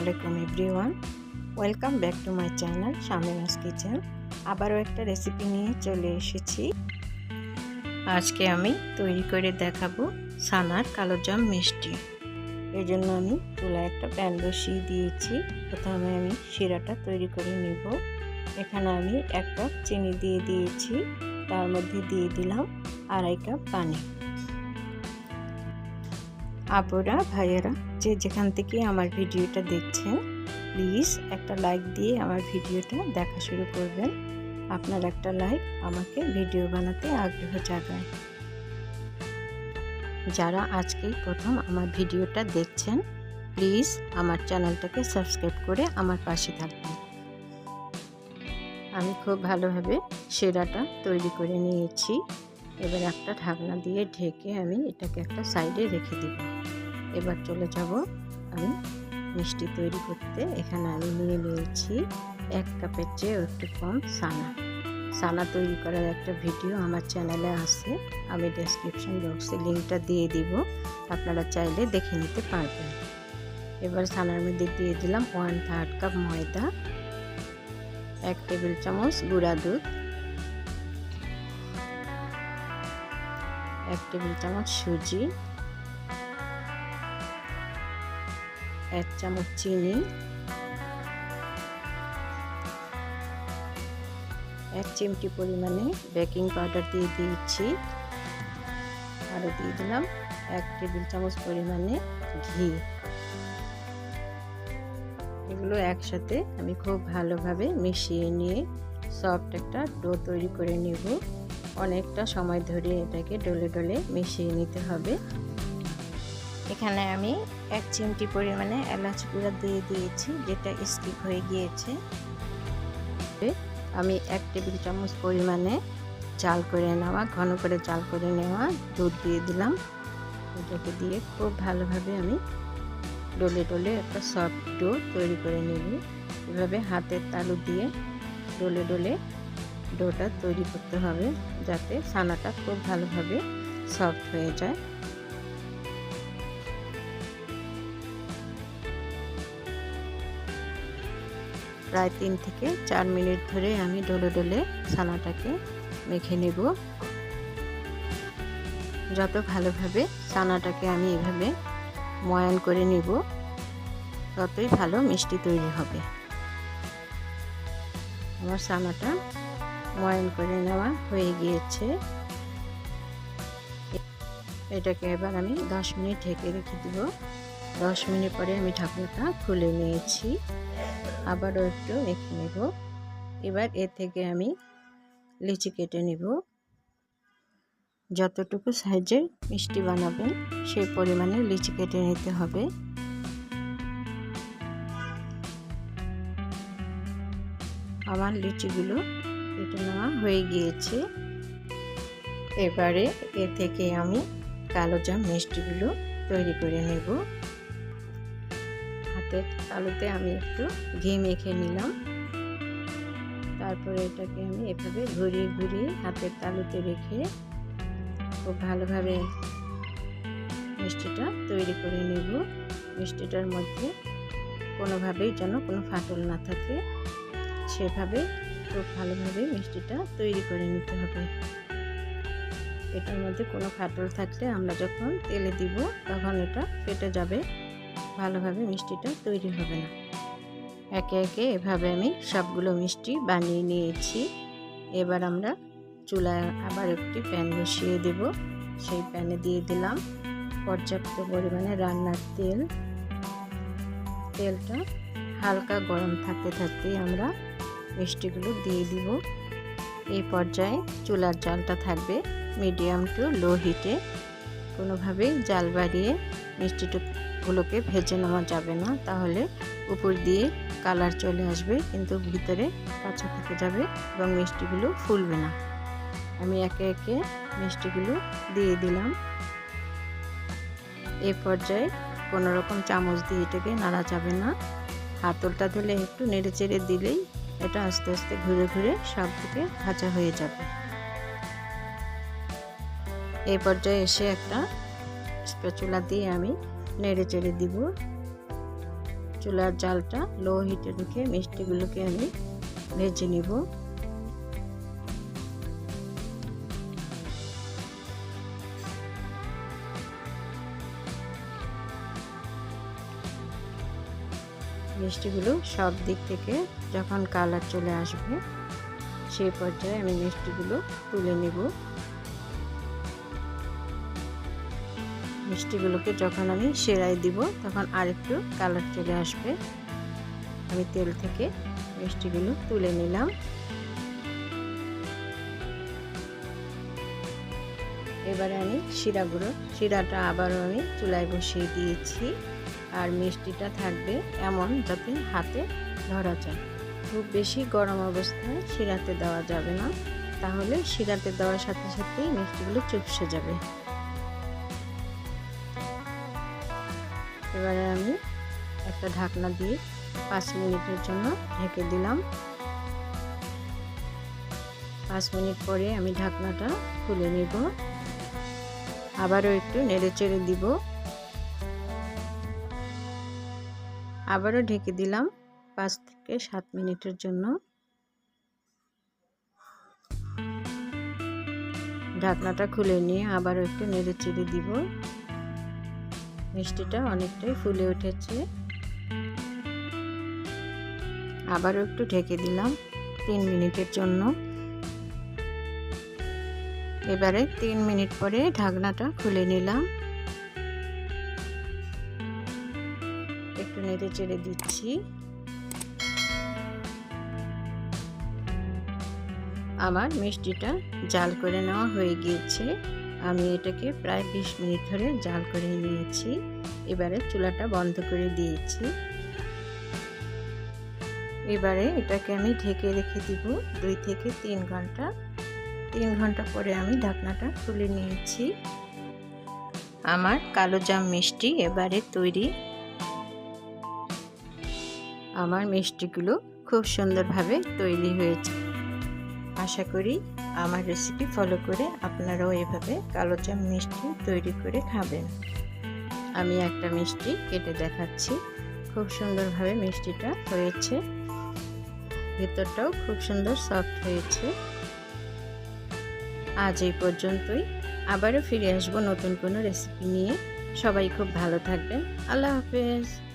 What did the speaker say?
আলাইকুম everyone. Welcome back to my channel Shamina's kitchen. আবারও একটা রেসিপি নিয়ে চলে এসেছি। আজকে আমি তৈরি করে দেখাবো সানার কালোজাম মিষ্টি। এই জন্য আমি চুলায় একটা প্যান বসিয়ে দিয়েছি। প্রথমে আমি শিরাটা তৈরি করে নিব। এখানে আমি এক কাপ চিনি দিয়ে দিয়েছি। তার মধ্যে দিয়ে দিলাম আড়াই কাপ পানি। আপুরা ভাইয়েরা যে যেখান থেকে আমার ভিডিওটা দেখছেন প্লিজ একটা লাইক দিয়ে আমার ভিডিওটা দেখা শুরু করবেন। আপনার একটা লাইক আমাকে ভিডিও বানাতে আগ্রহ জাগায়। যারা আজকেই প্রথম আমার ভিডিওটা দেখছেন প্লিজ আমার চ্যানেলটাকে সাবস্ক্রাইব করে আমার পাশে থাকবেন। আমি খুব ভালোভাবে সেরাটা তৈরি করে নিয়েছি। এবার একটা ঢাকনা দিয়ে ঢেকে আমি এটাকে একটা সাইডে রেখে দিব। এবার চলে যাব আমি মিষ্টি তৈরি করতে। এখানে আমি নিয়ে নিয়েছি এক কাপের চেয়ে একটু কম সানা। সানা তৈরি করার একটা ভিডিও আমার চ্যানেলে আছে, আমি ডেসক্রিপশন বক্সে লিঙ্কটা দিয়ে দিব, আপনারা চাইলে দেখে নিতে পারবেন। এবার সানার মধ্যে দিয়ে দিলাম ওয়ান থার্ড কাপ ময়দা, এক টেবিল চামচ গুঁড়া দুধ, এক টেবিল চামচ সুজি এক চামচ চিনি, এক চিমটি পরিমাণে বেকিং পাউডার দিয়ে দিয়েছি। আরও দিয়ে দিলাম এক টেবিল চামচ পরিমাণে ঘি। এগুলো একসাথে আমি খুব ভালোভাবে মিশিয়ে নিয়ে সফট একটা ডো তৈরি করে নেব। অনেকটা সময় ধরে এটাকে ডলে ডলে মিশিয়ে নিতে হবে। এখানে আমি এক চিমটি পরিমাণে এলাচ গুঁড়া দিয়ে দিয়েছি, যেটা স্কিপ হয়ে গিয়েছে। আমি এক টেবিল চামচ পরিমাণে চাল করে নেওয়া, ঘন করে চাল করে নেওয়া দুধ দিয়ে দিলাম। এটাকে দিয়ে খুব ভালোভাবে আমি ডলে ডলে একটা সফট ডো তৈরি করে নেব। এভাবে হাতের তালু দিয়ে ডলে ডলে ডোটা তৈরি করতে হবে, যাতে ছানাটা খুব ভালোভাবে সফট হয়ে যায়। প্রায় তিন থেকে চার মিনিট ধরে আমি ডলে ডলে ছানাটাকে মেখে নেব। যত ভালোভাবে ছানাটাকে আমি এভাবে ময়ান করে নিব, ততই ভালো মিষ্টি তৈরি হবে। আমার ছানাটা ময়ান করে নেওয়া হয়ে গিয়েছে। এটাকে এবার আমি দশ মিনিট ঢেকে রেখে দিব। দশ মিনিট পরে আমি ঢাকনাটা খুলে নিয়েছি। আবারও একটু রেখে নেব। এবার এ থেকে আমি লিচি কেটে নেব। যতটুকু সাইজের মিষ্টি বানাবেন, সেই পরিমাণে লিচি কেটে নিতে হবে। আমার লিচিগুলো কেটে নেওয়া হয়ে গিয়েছে। এবারে এ থেকে আমি কালো জাম মিষ্টিগুলো তৈরি করে নেব। হাতের তালুতে আমি একটু ঘি মেখে নিলাম। তারপরে এটাকে আমি এভাবে ঘুরিয়ে ঘুরিয়ে হাতের তালুতে রেখে খুব ভালোভাবে মিষ্টিটা তৈরি করে নেব। মিষ্টিটার মধ্যে কোনোভাবেই যেন কোনো ফাটল না থাকে। সেভাবে খুব ভালোভাবে মিষ্টিটা তৈরি করে নিতে হবে। এটার মধ্যে কোনো ফাটল থাকলে আমরা যখন তেলে দিব তখন এটা ফেটে যাবে। ভালোভাবে মিষ্টিটা তৈরি হবে না। একে একে এভাবে আমি সবগুলো মিষ্টি বানিয়ে নিয়েছি। এবার আমরা চুলায় আবার একটি প্যান বসিয়ে দেব। সেই প্যানে দিয়ে দিলাম পর্যাপ্ত পরিমাণে রান্নার তেল। তেলটা হালকা গরম থাকতে থাকতেই আমরা মিষ্টিগুলো দিয়ে দিব। এই পর্যায়ে চুলার জালটা থাকবে মিডিয়াম টু লো হিটে। কোনোভাবেই জাল বাড়িয়ে মিষ্টিগুলোকে ভেজে নেওয়া যাবে না, তাহলে উপর দিয়ে কালার চলে আসবে, কিন্তু ভিতরে কাঁচা থেকে যাবে এবং মিষ্টিগুলো ফুলবে না। আমি একে একে মিষ্টিগুলো দিয়ে দিলাম। এই পর্যায়ে কোনো রকম চামচ দিয়ে এটাকে নাড়া যাবে না। হাতলটা ধরে একটু নেড়ে চেড়ে দিলেই এটা আস্তে আস্তে ঘুরে ঘুরে সব দিকে ভাজা হয়ে যাবে। এই পর্যায়ে এসে একটা স্প্যাচুলা দিয়ে আমি নেড়ে চেড়ে দিব। চুলার জালটা লো হিটে রেখে মিষ্টিগুলোকে আমি ভেজে নিব। মিষ্টিগুলো সব দিক থেকে যখন কালার চলে আসবে, সেই পর্যায়ে আমি মিষ্টিগুলো তুলে নেব। মিষ্টিগুলোকে যখন আমি সেরাই দিব, তখন আরেকটু কালার চলে আসবে। আমি তেল থেকে মিষ্টিগুলো তুলে নিলাম। এবারে আমি শিরা গুঁড়ো শিরাটা আবারও আমি চুলায় বসিয়ে দিয়েছি। আর মিষ্টিটা থাকবে এমন যাতে হাতে ধরা যায়। খুব বেশি গরম অবস্থায় শিরাতে দেওয়া যাবে না। তাহলে শিরাতে দেওয়ার সাথে সাথেই মিষ্টিগুলো চুপসে যাবে। এবারে আমি একটা ঢাকনা দিয়ে পাঁচ মিনিটের জন্য ঢেকে দিলাম। পাঁচ মিনিট পরে আমি ঢাকনাটা খুলে নিব। আবারও একটু নেড়ে চেড়ে দিব। আবারও ঢেকে দিলাম পাঁচ থেকে সাত মিনিটের জন্য। ঢাকনাটা খুলে নিয়ে আবারও একটু নেড়ে চেড়ে দিব। মিষ্টিটা অনেকটাই ফুলে উঠেছে। আবারও একটু ঢেকে দিলাম তিন মিনিটের জন্য। এবারে তিন মিনিট পরে ঢাকনাটা খুলে নিলাম। একটু নেড়ে চেড়ে দিচ্ছি। আমার মিষ্টিটা জাল করে নেওয়া হয়ে গিয়েছে। আমি এটাকে প্রায় বিশ মিনিট ধরে জাল করে নিয়েছি। এবারে চুলাটা বন্ধ করে দিয়েছি। এবারে এটাকে আমি ঢেকে রেখে দিব দুই থেকে তিন ঘণ্টা। তিন ঘণ্টা পরে আমি ঢাকনাটা তুলে নিয়েছি। আমার কালো জাম মিষ্টি এবারে তৈরি। আমার মিষ্টিগুলো খুব সুন্দরভাবে তৈরি হয়েছে। আশা করি আমার রেসিপি ফলো করে আপনারাও এভাবে কালো জাম মিষ্টি তৈরি করে খাবেন। আমি একটা মিষ্টি কেটে দেখাচ্ছি। খুব সুন্দরভাবে মিষ্টিটা হয়েছে। ভেতরটাও খুব সুন্দর সফট হয়েছে। আজ এই পর্যন্তই। আবারও ফিরে আসব নতুন কোনো রেসিপি নিয়ে। সবাই খুব ভালো থাকবেন। আল্লাহ হাফেজ।